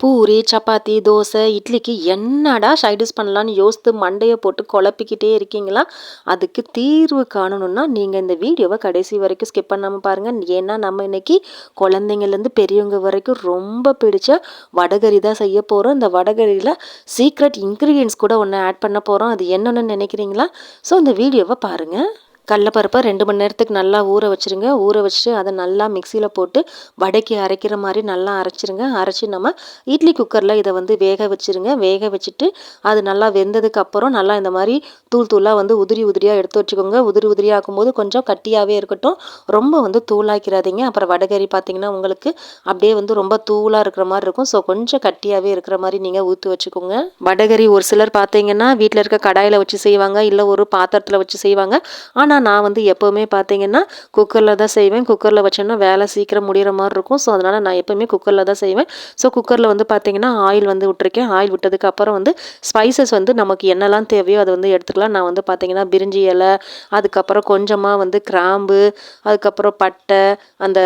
பூரி சப்பாத்தி தோசை இட்லிக்கு என்னடா சைடிஷ் பண்ணலான்னு யோசித்து மண்டையை போட்டு குழப்பிக்கிட்டே இருக்கீங்களா? அதுக்கு தீர்வு காணணும்னா நீங்கள் இந்த வீடியோவை கடைசி வரைக்கும் ஸ்கிப் பண்ணாமல் பாருங்கள் ஏன்னா நம்ம இன்னைக்கு குழந்தைங்கள்லேருந்து பெரியவங்க வரைக்கும் ரொம்ப பிடிச்ச வடகரி தான் செய்ய போகிறோம் இந்த வடகரியில் சீக்ரெட் இன்க்ரீடியன்ஸ் கூட ஒன்று ஆட் பண்ண போகிறோம் அது என்னென்னு நினைக்கிறீங்களா? ஸோ இந்த வீடியோவை பாருங்கள் கடலப்பருப்பை ரெண்டு மணி நேரத்துக்கு நல்லா ஊற வச்சுருங்க. ஊற வச்சுட்டு அதை நல்லா மிக்சியில் போட்டு வடைக்கு அரைக்கிற மாதிரி நல்லா அரைச்சிருங்க. அரைச்சி நம்ம இட்லி குக்கரில் இதை வந்து வேக வச்சுருங்க. வேக வச்சுட்டு அது நல்லா வெந்ததுக்கு அப்புறம் நல்லா இந்த மாதிரி தூள் தூளாக வந்து உதிரி உதிரியாக எடுத்து வச்சுக்கோங்க. உதிரி உதிரியாக ஆக்கும்போது கொஞ்சம் கட்டியாகவே இருக்கட்டும். ரொம்ப வந்து தூளாக்கிறாதீங்க அப்புறம் வடகறி பார்த்திங்கன்னா உங்களுக்கு அப்படியே வந்து ரொம்ப தூளாக இருக்கிற மாதிரி இருக்கும். ஸோ கொஞ்சம் கட்டியாகவே இருக்கிற மாதிரி நீங்கள் ஊற்றி வச்சுக்கோங்க. வடகறி ஒரு சிலர் பார்த்தீங்கன்னா வீட்டில் இருக்க கடாயில் வச்சு செய்வாங்க. இல்லை ஒரு பாத்திரத்தில் வச்சு செய்வாங்க. ஆனால் ஆனால் நான் வந்து எப்போவுமே பார்த்தீங்கன்னா குக்கரில் தான் செய்வேன். குக்கரில் வச்சோன்னா வேலை சீக்கிரம் முடிகிற மாதிரி இருக்கும். ஸோ அதனால் நான் எப்போவுமே குக்கரில் தான் செய்வேன். ஸோ குக்கரில் வந்து பார்த்தீங்கன்னா ஆயில் வந்து விட்டுருக்கேன். ஆயில் விட்டதுக்கு அப்புறம் வந்து ஸ்பைசஸ் வந்து நமக்கு என்னெல்லாம் தேவையோ அதை வந்து எடுத்துக்கலாம். நான் வந்து பார்த்தீங்கன்னா பிரிஞ்சி இலை அதுக்கப்புறம் கொஞ்சமாக வந்து கிராம்பு அதுக்கப்புறம் பட்டை அந்த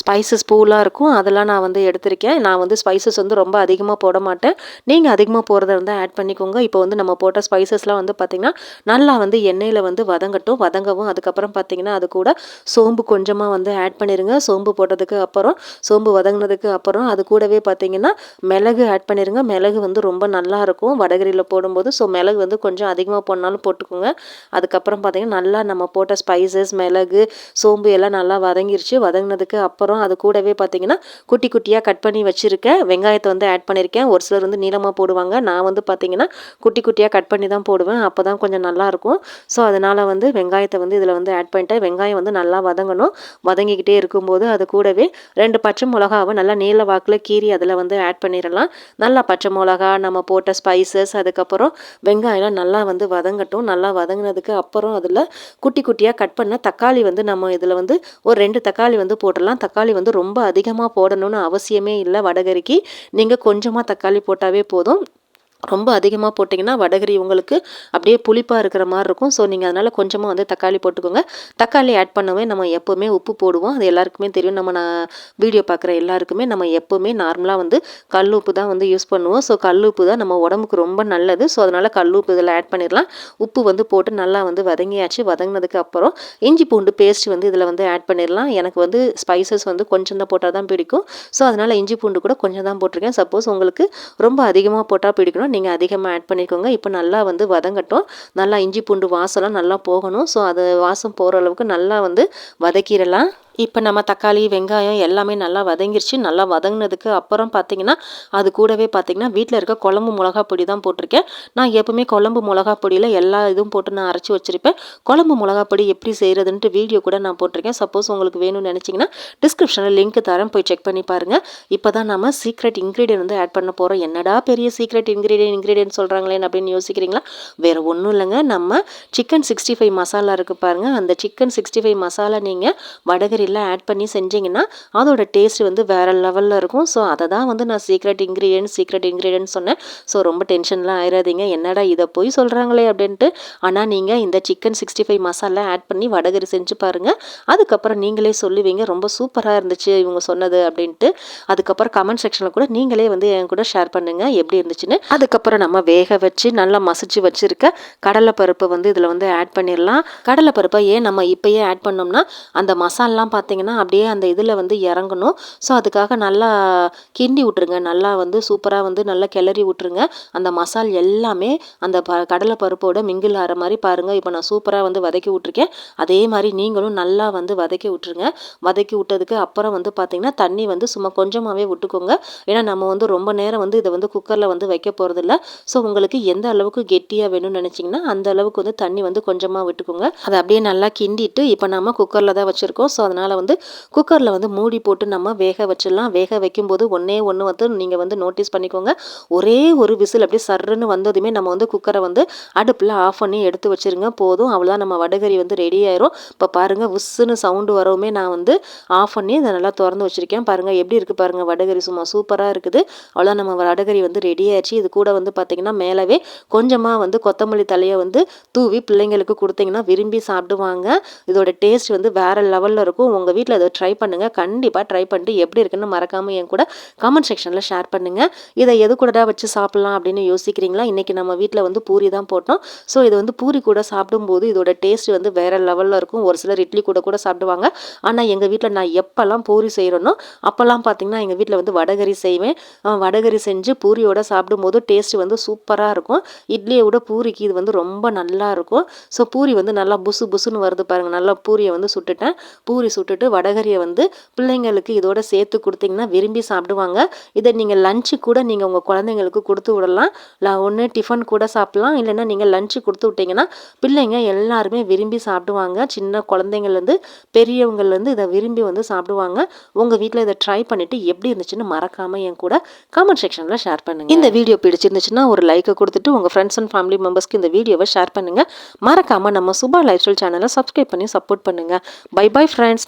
ஸ்பைசஸ் பூலாம் இருக்கும். அதெல்லாம் நான் வந்து எடுத்திருக்கேன். நான் வந்து ஸ்பைசஸ் வந்து ரொம்ப அதிகமாக போட மாட்டேன். நீங்கள் அதிகமாக போகிறத இருந்தால் ஆட் பண்ணிக்கோங்க. இப்போ வந்து நம்ம போட்ட ஸ்பைசஸ்லாம் வந்து பார்த்திங்கன்னா நல்லா வந்து எண்ணெயில் வந்து வதங்கட்டும். வதங்கவும். அதுக்கப்புறம் பார்த்திங்கன்னா அது கூட சோம்பு கொஞ்சமாக வந்து ஆட் பண்ணிடுங்க சோம்பு போட்டதுக்கு அப்புறம் சோம்பு வதங்கினதுக்கு அப்புறம் அது கூடவே பார்த்திங்கன்னா மிளகு ஆட் பண்ணிடுங்க மிளகு வந்து ரொம்ப நல்லாயிருக்கும் வடகரியில் போடும்போது ஸோ மிளகு வந்து கொஞ்சம் அதிகமாக போனாலும் போட்டுக்கோங்க. அதுக்கப்புறம் பார்த்திங்கன்னா நல்லா நம்ம போட்ட ஸ்பைசஸ் மிளகு சோம்பு எல்லாம் நல்லா வதங்கிருச்சு. வதங்கினதுக்கு அப்புறம் அப்புறம் அது கூடவே பார்த்தீங்கன்னா குட்டி குட்டியாக கட் பண்ணி வச்சுருக்கேன். வெங்காயத்தை வந்து ஆட் பண்ணியிருக்கேன் ஒரு சிலர் வந்து நீளமாக போடுவாங்க. நான் வந்து பார்த்தீங்கன்னா குட்டி குட்டியாக கட் பண்ணி தான் போடுவேன். அப்போ தான் கொஞ்சம் நல்லாயிருக்கும் ஸோ அதனால் வந்து வெங்காயத்தை வந்து இதில் வந்து ஆட் பண்ணிட்டேன். வெங்காயம் வந்து நல்லா வதங்கணும். வதங்கிக்கிட்டே இருக்கும்போது அது கூடவே ரெண்டு பச்சை மிளகாவை நல்லா நீல வாக்கில் கீறி அதில் வந்து ஆட் பண்ணிடலாம். நல்லா பச்சை மிளகா நம்ம போட்ட ஸ்பைசஸ் அதுக்கப்புறம் வெங்காயம்லாம் நல்லா வந்து வதங்கட்டும். நல்லா வதங்கினதுக்கு அப்புறம் அதில் குட்டி குட்டியாக கட் பண்ண தக்காளி வந்து நம்ம இதில் வந்து ஒரு ரெண்டு தக்காளி வந்து போட்டுடலாம். தக்காளி தக்காளி வந்து ரொம்ப அதிகமாக போடணும்னு அவசியமே இல்லை வடகரிக்கு. நீங்கள் கொஞ்சமாக தக்காளி போட்டாவே போதும். ரொம்ப அதிகமாக போட்டிங்கன்னா வடகரி உங்களுக்கு அப்படியே புளிப்பாக இருக்கிற மாதிரி இருக்கும். ஸோ நீங்கள் அதனால் கொஞ்சமாக வந்து தக்காளி போட்டுக்கோங்க. தக்காளி ஆட் பண்ணவே நம்ம எப்போவுமே உப்பு போடுவோம். அது எல்லாருக்குமே தெரியும். நம்ம நான் வீடியோ பார்க்குற எல்லாருக்குமே நம்ம எப்போவுமே நார்மலாக வந்து கல் உப்பு தான் வந்து யூஸ் பண்ணுவோம். ஸோ கல் உப்பு தான் நம்ம உடம்புக்கு ரொம்ப நல்லது. ஸோ அதனால் கல் உப்பு இதில் ஆட் பண்ணிடலாம். உப்பு வந்து போட்டு நல்லா வந்து வதங்கியாச்சு. வதங்கினதுக்கு அப்புறம் இஞ்சி பூண்டு பேஸ்ட் வந்து இதில் வந்து ஆட் பண்ணிடலாம். எனக்கு வந்து ஸ்பைசஸ் வந்து கொஞ்சம் தான் போட்டால் தான் பிடிக்கும். ஸோ அதனால் இஞ்சி பூண்டு கூட கொஞ்சம் தான் போட்டிருக்கேன். சப்போஸ் உங்களுக்கு ரொம்ப அதிகமாக போட்டால் பிடிக்கணும் நீங்கள் அதிகமாக ஆட் பண்ணிக்கோங்க. இப்போ நல்லா வந்து வதங்கட்டும். நல்லா இஞ்சி பூண்டு வாசம்லாம் நல்லா போகணும். ஸோ அது வாசம் போகிற அளவுக்கு நல்லா வந்து வதக்கிடலாம். இப்போ நம்ம தக்காளி வெங்காயம் எல்லாமே நல்லா வதங்கிருச்சு. நல்லா வதங்கினதுக்கு அப்புறம் பார்த்தீங்கன்னா அது கூடவே பார்த்தீங்கன்னா வீட்டில் இருக்க குழம்பு மிளகா பொடி தான் போட்டிருக்கேன். நான் எப்பவுமே குழம்பு மிளகா பொடியில் எல்லா இதுவும் போட்டு நான் அரைச்சி வச்சுருப்பேன். குழம்பு மிளகா பொடி எப்படி செய்கிறதுன்ட்டு வீடியோ கூட நான் போட்டிருக்கேன். சப்போஸ் உங்களுக்கு வேணும்னு நினச்சிங்கன்னா டிஸ்கிரிப்ஷனில் லிங்க் தரேன். போய் செக் பண்ணி பாருங்கள் இப்போ தான் நம்ம சீக்ரெட் இன்க்ரீடியன் வந்து ஆட் பண்ண போகிறோம் என்னடா பெரிய சீக்ரெட் இன்க்ரீடியன் இன்க்ரீடியன்ட் சொல்கிறாங்களேன்னு அப்படின்னு யோசிக்கிறீங்களா? வேறு ஒன்றும் இல்லைங்க. நம்ம சிக்கன் சிக்ஸ்டி ஃபைவ் மசாலா இருக்குது பாருங்கள் அந்த சிக்கன் சிக்ஸ்டி ஃபைவ் மசாலா நீங்கள் வடகரி எல்லாம் ஆட் பண்ணி செஞ்சிங்கன்னா அதோட டேஸ்ட் வந்து வேறு லெவலில் இருக்கும். ஸோ அதை தான் வந்து நான் சீக்ரெட் இன்க்ரீடியன்ட் சீக்ரெட் இன்க்ரீடியன்ட் சொன்னேன். ஸோ ரொம்ப டென்ஷன்லாம் ஆயிடாதீங்க என்னடா இதை போய் சொல்கிறாங்களே அப்படின்ட்டு. ஆனால் நீங்கள் இந்த chicken sixty five masala add பண்ணி வடகரி செஞ்சு பாருங்கள் அதுக்கப்புறம் நீங்களே சொல்லுவீங்க ரொம்ப சூப்பராக இருந்துச்சு இவங்க சொன்னது அப்படின்ட்டு. அதுக்கப்புறம் கமெண்ட் செக்ஷனில் கூட நீங்களே வந்து என் கூட ஷேர் பண்ணுங்கள் எப்படி இருந்துச்சுன்னு. அதுக்கப்புறம் நம்ம வேக வச்சு நல்லா மசிச்சு வச்சுருக்க கடலைப்பருப்பை வந்து இதில் வந்து ஆட் பண்ணிடலாம் கடலைப்பருப்பை ஏன் நம்ம இப்போயே ஆட் பண்ணோம்னா அந்த மசாலாம் பார்த்தீங்கன்னா அப்படியே அந்த இதில் வந்து இறங்கணும். ஸோ அதுக்காக நல்லா கிண்டி விட்ருங்க நல்லா வந்து சூப்பராக வந்து நல்லா கிளறி விட்ருங்க அந்த மசால் எல்லாமே அந்த ப கடலை பருப்போட மிங்கிள் ஆகிற மாதிரி பாருங்கள் இப்போ நான் சூப்பராக வந்து வதக்கி விட்ருக்கேன் அதே மாதிரி நீங்களும் நல்லா வந்து வதக்கி விட்ருங்க வதக்கி விட்டதுக்கு அப்புறம் வந்து பார்த்திங்கன்னா தண்ணி வந்து சும்மா கொஞ்சமாகவே விட்டுக்கோங்க. ஏன்னா நம்ம வந்து ரொம்ப நேரம் வந்து இதை வந்து குக்கரில் வந்து வைக்க போகிறதில்ல ஸோ உங்களுக்கு எந்த அளவுக்கு கெட்டியாக வேணும்னு நினச்சிங்கன்னா அந்த அளவுக்கு வந்து தண்ணி வந்து கொஞ்சமாக விட்டுக்கோங்க. அதை அப்படியே நல்லா கிண்டிட்டு இப்போ நம்ம குக்கரில் தான் வச்சுருக்கோம். ஸோ அதனால் வந்து குக்கரில் வந்து மூடி போட்டு நம்ம வேக வச்சிடலாம். வேக வைக்கும்போது ஒன்றே ஒன்று வந்து நீங்கள் வந்து நோட்டீஸ் பண்ணிக்கோங்க. ஒரே ஒரு விசில் அப்படியே சர்ருன்னு வந்ததுமே நம்ம வந்து குக்கரை வந்து அடுப்பில் ஆஃப் பண்ணி எடுத்து வச்சுருங்க. போதும். அவ்வளோதான் நம்ம வடகரி வந்து ரெடி ஆயிரும். இப்போ பாருங்கள் உஸ்ஸுன்னு சவுண்டு வரவுமே நான் வந்து ஆஃப் பண்ணி அதை நல்லா திறந்து வச்சுருக்கேன். பாருங்கள் எப்படி இருக்குது பாருங்கள் வடகரி சும்மா சூப்பராக இருக்குது. அவ்வளோ நம்ம வடகரி வந்து ரெடி ஆயிடுச்சு. இது கூட வந்து பார்த்திங்கன்னா மேலவே கொஞ்சமாக வந்து கொத்தமல்லி தலையை வந்து தூவி பிள்ளைங்களுக்கு கொடுத்தீங்கன்னா விரும்பி சாப்பிடுவாங்க. இதோட டேஸ்ட் வந்து வேறு லெவலில் இருக்கும். உங்கள் வீட்டில் இதை ட்ரை பண்ணுங்கள் கண்டிப்பாக ட்ரை பண்ணிட்டு எப்படி இருக்குன்னு மறக்காமல் என் கூட கமெண்ட் செக்ஷனில் ஷேர் பண்ணுங்கள் இதை எது கூடடா வச்சு சாப்பிட்லாம் அப்படின்னு யோசிக்கிறீங்களா? இன்றைக்கி நம்ம வீட்டில் வந்து பூரி தான் போட்டோம். ஸோ இது வந்து பூரி கூட சாப்பிடும்போது இதோட டேஸ்ட் வந்து வேறு லெவலில் இருக்கும். ஒரு சிலர் இட்லி கூட கூட சாப்பிடுவாங்க. ஆனால் எங்கள் வீட்டில் நான் எப்போல்லாம் பூரி செய்கிறேனோ அப்போல்லாம் பார்த்தீங்கன்னா எங்கள் வீட்டில் வந்து வடகரி செய்வேன். வடகரி செஞ்சு பூரியோட சாப்பிடும்போது டேஸ்ட் வந்து சூப்பராக இருக்கும். இட்லியை விட பூரிக்கு இது வந்து ரொம்ப நல்லா இருக்கும். ஸோ பூரி வந்து நல்லா புசு புசுன்னு வருது பாருங்கள் நல்லா பூரியை வந்து சுட்டுட்டேன். பூரி சுட்டுட்டு வடகரியை வந்து பிள்ளைங்களுக்கு இதோட சேர்த்து கொடுத்தீங்கன்னா விரும்பி சாப்பிடுவாங்க. இதை நீங்கள் லஞ்சு கூட நீங்கள் உங்கள் குழந்தைங்களுக்கு கொடுத்து விடலாம். இல்லை ஒன்று டிஃபன் கூட சாப்பிட்லாம். இல்லைன்னா நீங்கள் லஞ்சு கொடுத்து விட்டீங்கன்னா பிள்ளைங்க எல்லாருமே விரும்பி சாப்பிடுவாங்க. சின்ன குழந்தைங்கள்லேருந்து பெரியவங்கள்லேருந்து இதை விரும்பி வந்து சாப்பிடுவாங்க. உங்கள் வீட்டில் இதை ட்ரை பண்ணிவிட்டு எப்படி இருந்துச்சுன்னு மறக்காமல் என் கூட கமெண்ட் செக்ஷனில் ஷேர் பண்ணுங்கள் இந்த வீடியோ பிடிச்சிருந்துச்சுன்னா ஒரு லைக்கை கொடுத்துட்டு உங்கள் ஃப்ரெண்ட்ஸ் அண்ட் ஃபேமிலி மெம்பர்ஸ்க்கு இந்த வீடியோவை ஷேர் பண்ணுங்கள் மறக்காமல் நம்ம சுபா லைஃப் ஸ்டைல் சேனலை சப்ஸ்கிரைப் பண்ணி சப்போர்ட் பண்ணுங்கள் பை பை ஃப்ரெண்ட்ஸ்